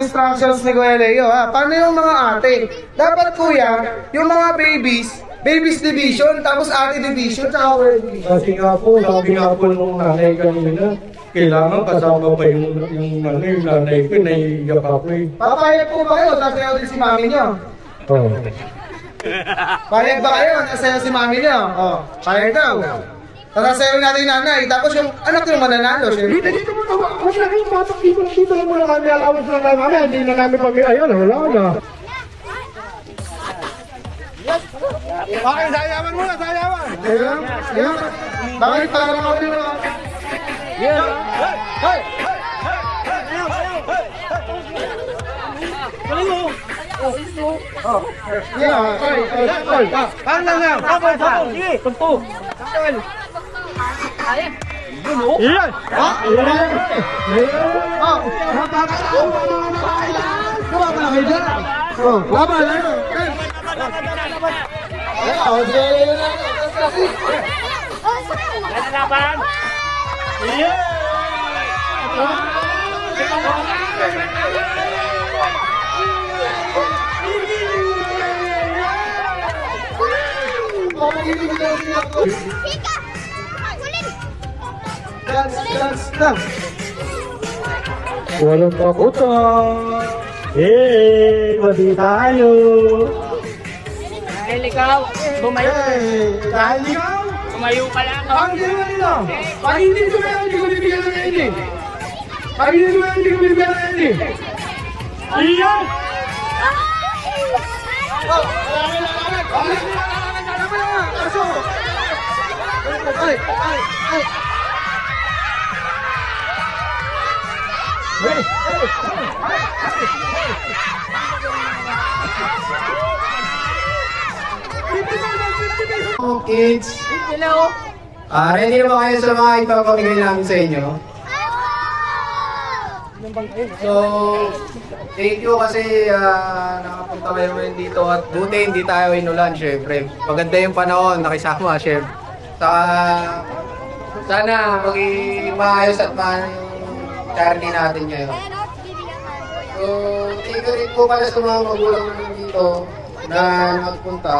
instructions ni Kuya Leo ha. Paano yung mga ate? Dapat kuya, yung mga babies, babies division, tapos ate division, tsaka kuya division. Kasi nga po, sabi nga po nung nanay kanina, kailangan kasama pa yung, yung ano, yung nanay ko, naiiyak ako eh. Papayag po ba kayo? Nasayaw din si mami niyo. Oh. Payag ba kayo? Nasayaw si mami niyo. Oh, payag daw. Nasayaw natin yung nanay. Tapos yung anak yung mananalo. Dito, Siyempre. dito mo na, huwag na kayo matok dito, dito lang muna kami, allowance lang namin, mamaya, hindi na namin pami, ayun, wala na. Okay, sayawan muna, sayawan. Ayun, ayun. Bakit parang ako din mga... Yeah, ay, ay, ay. Paano lang yan? Iyan! Ah, Oh, Laban na kayo dyan. Oh, laban na yun. Oh, sige, yun na. Pika! Dance, dance, dance. Walang takutan! Eh, madi tayo! Dahil ikaw, bumayo. Hey, dahil ikaw, Bumayo ka lang. ang ginawa nila. Pag hindi ko meron, hindi ko bibigyan ng ending. Pag hindi ko meron, hindi ko bibigyan ng ending. Iyan! Oh, kailangan, kailangan. Kailangan, kailangan, kailangan. Kaso. Ay, ay, ay. Oh, kids. Hello. Ah, ready na ba kayo sa mga ipapamigay namin sa inyo? So, thank you kasi ah, nakapunta kayo ngayon dito at buti hindi tayo inulan, syempre. Maganda yung panahon, nakisama, syempre. Saka, sana maging maayos at maayos charity natin ngayon. So, thank you rin po pala sa mga magulang namin dito na nagpunta.